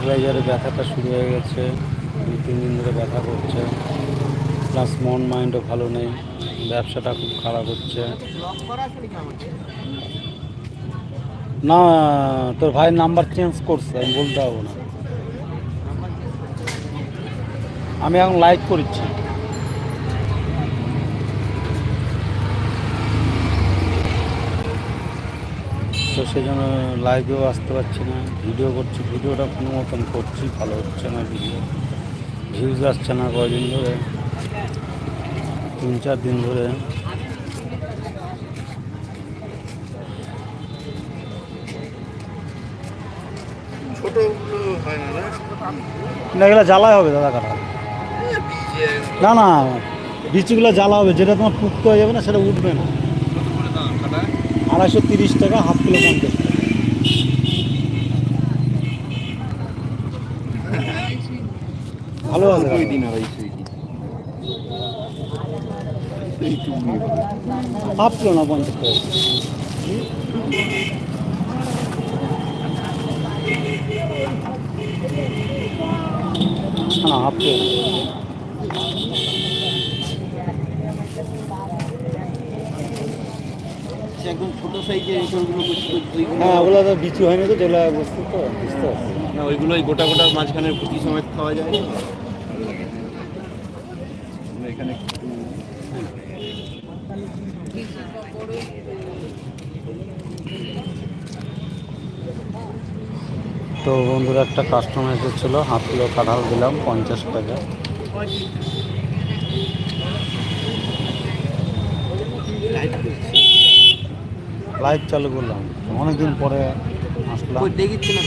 স্টেবিলাইজারে ব্যথাটা শুরু হয়ে গেছে। দুই, তিন দিন ধরে ব্যথা করছে। প্লাস মন মাইন্ডও ভালো নেই। ব্যবসাটা খুব খারাপ হচ্ছে। না, তোর ভাই নাম্বার চেঞ্জ করছে, আমি বলতে পারব না। আমি এখন লাইক করছি। তো সেই জন্য লাইভেও আসতে পারছি না। ভিডিও করছি। ভিডিওটা কোনো মতন করছি, ভালো হচ্ছে না ভিডিও ভিউজ আসছে না কয়দিন ধরে? তিন চার দিন ধরে। না, এগুলো জ্বালাই হবে দাদা কাটা না না বিচিগুলো জ্বালা হবে। যেটা তোমার পুক্ত হয়ে যাবে না, সেটা উঠবে না। আড়াইশো তিরিশ টাকা হাফ কিলো পঞ্চাশ টাকা। ভালো আছে হাফ কিলো না পঞ্চাশ টাকা। না হাফ কিলো একদম ছোট সাইজের এঁচড়গুলো হ্যাঁ ওগুলো তো বিচি হয়নি তো যেগুলো বস্তু তো বুঝতে পারছি। না ওইগুলো গোটা গোটা মাঝখানের কুচি সমেত খাওয়া যায়। না এখানে তো বন্ধুরা একটা কাস্টমার এসেছিল হাফ কিলো কাঁঠাল দিলাম পঞ্চাশ টাকা লাইট করছি লাইভ চালু করলাম। অনেকদিন পরে আসলাম। না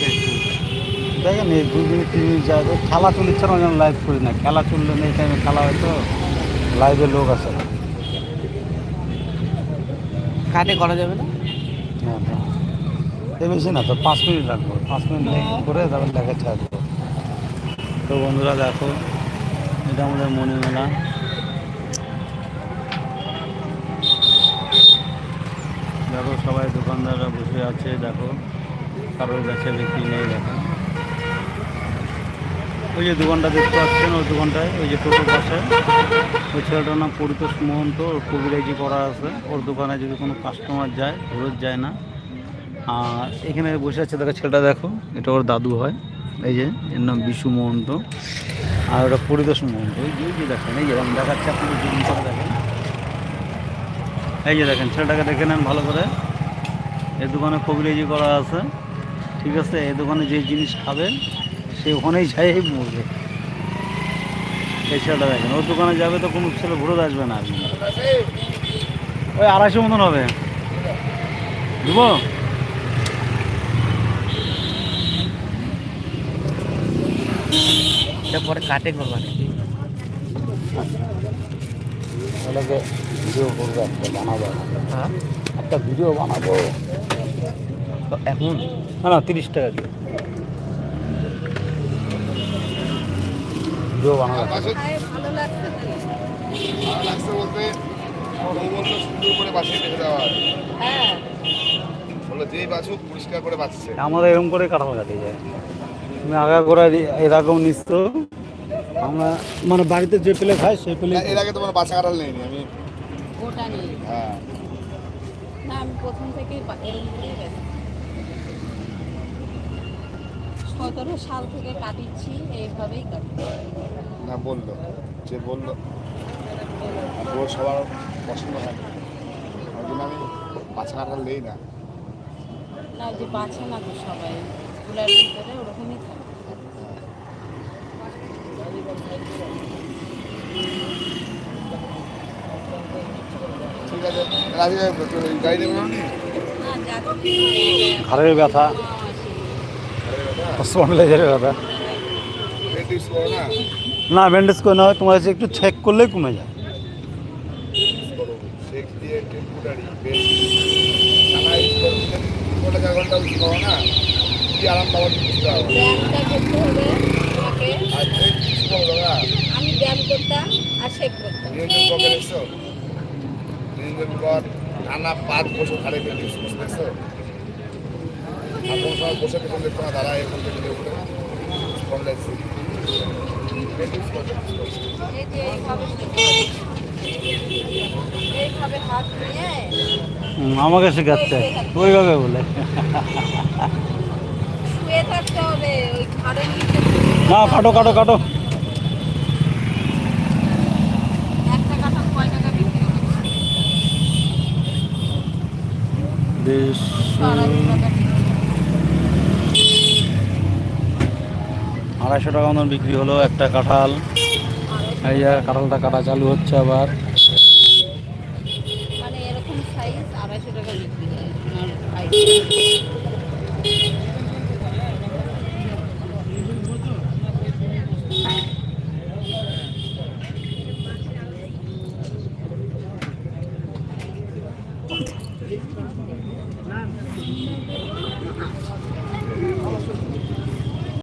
দেখেন এই দুই মিনিট তিন মিনিট যাবে খেলা চলছে না যেন লাইভ করি না। খেলা চললে না এই টাইমে খেলা হয়তো লাইভে লোক আছে। কাটে করা যাবে না। বেশি না তো পাঁচ মিনিট রাখব পাঁচ মিনিট করে তারপর লেখা ছাড়বো তো বন্ধুরা দেখো এটা আমাদের মণিমেলা। দেখো, সবাই দোকানদাররা বসে আছে, দেখো, কারোর কাছে বিক্রি নেই, দেখো। ওই যে দোকানটা দেখতে পাচ্ছেন, ওই দোকানটায়, ওই যে টোটোর পাশে। ওই ছেলেটার নাম পরিতোষ মহন্ত, ওর কবিরাজি করা আছে। ওর দোকানে যদি কোনো কাস্টমার যায়, ফেরত যায় না। আর এখানে বসে আছে, দেখো, ছেলেটা দেখো, এটা ওর দাদু হয়। এই যে, এর নাম বিশু মহন্ত। আর ওটা পরিতোষ মহন্ত। ওই যে দেখেন, এই যে দেখাচ্ছে আপনি দেখেন। এই যে দেখেন, ছেলেটাকে দেখে নেন ভালো করে। এই দোকানে কবিরাজি করা আছে। ঠিক আছে, এই দোকানে যে জিনিস খাবে, সে ওখানেই যাই মরবে এই ছেলেটা দেখেন, ওর দোকানে যাবে তো কোনো ছেলে ঘুরে আসবে না ওই আড়াইশো মতন হবে। দেব? পরে কাটে করবা ওটাকে ভিডিও করব একটা বানাবো। হ্যাঁ? একটা ভিডিও বানাবো। এখন? না না তিরিশ টাকা দিয়ে। ভিডিও বানাবো। ভালো লাগছে বলতে বউ বলল সুন্দর করে বাসে রেখে দেওয়া বলল যেই বাছুক পরিষ্কার করে বাঁচছে। আমাদের এরকম করে কাঁঠাল কাটে যায় তুমি আগা করে এরকম নিচ্ছ। আমরা মানে বাড়িতে যে পেলে খাই সেই পেলে এর আগে তোমার বাছা কাটাল নেইনি আমি ওটা নিয়ে হ্যাঁ। না আমি প্রথম থেকেই সতেরো সাল থেকে কাটিচ্ছি এইভাবেই কাটি। না বলল যে বলল ওর সবার পছন্দ হয়। ওই জন্য আমি বাছা কাটাল নেই না। না যে বাঁচে না তো সবাই। স্কুলের ভিতরে ওরকমই থাকে ঠিক আছে রাজি গাড়ি নেবে না না যাচ্ছি ঘাড়ের ব্যথা। স্পন্ডলাইজারের ব্যথা। না? না ব্যান্ডেজ করে না হয় তোমার কাছে একটু চেক করলেই কমে যায়। আমি ব্যায়াম করতাম আর শেক করতাম। নিরঞ্জন কর টানা পাঁচ বছর খালি সময় বসে পেছন দেখতো না? দাঁড়ায় এখন থেকে আমাকে শেখাচ্ছে ওইভাবে বলে। শুয়ে থাকতে হবে ওই ঘাড়ের নিচে না কাটো কাটো কাটো একটা কাঠা কয় টাকা বিক্রি হচ্ছে বেশ আড়াইশো টাকা মতন বিক্রি হলো একটা কাঁঠাল এই যে কাঁঠালটা কাটা চালু হচ্ছে আবার মানে এরকম সাইজ আড়াইশো টাকা বিক্রি হয়।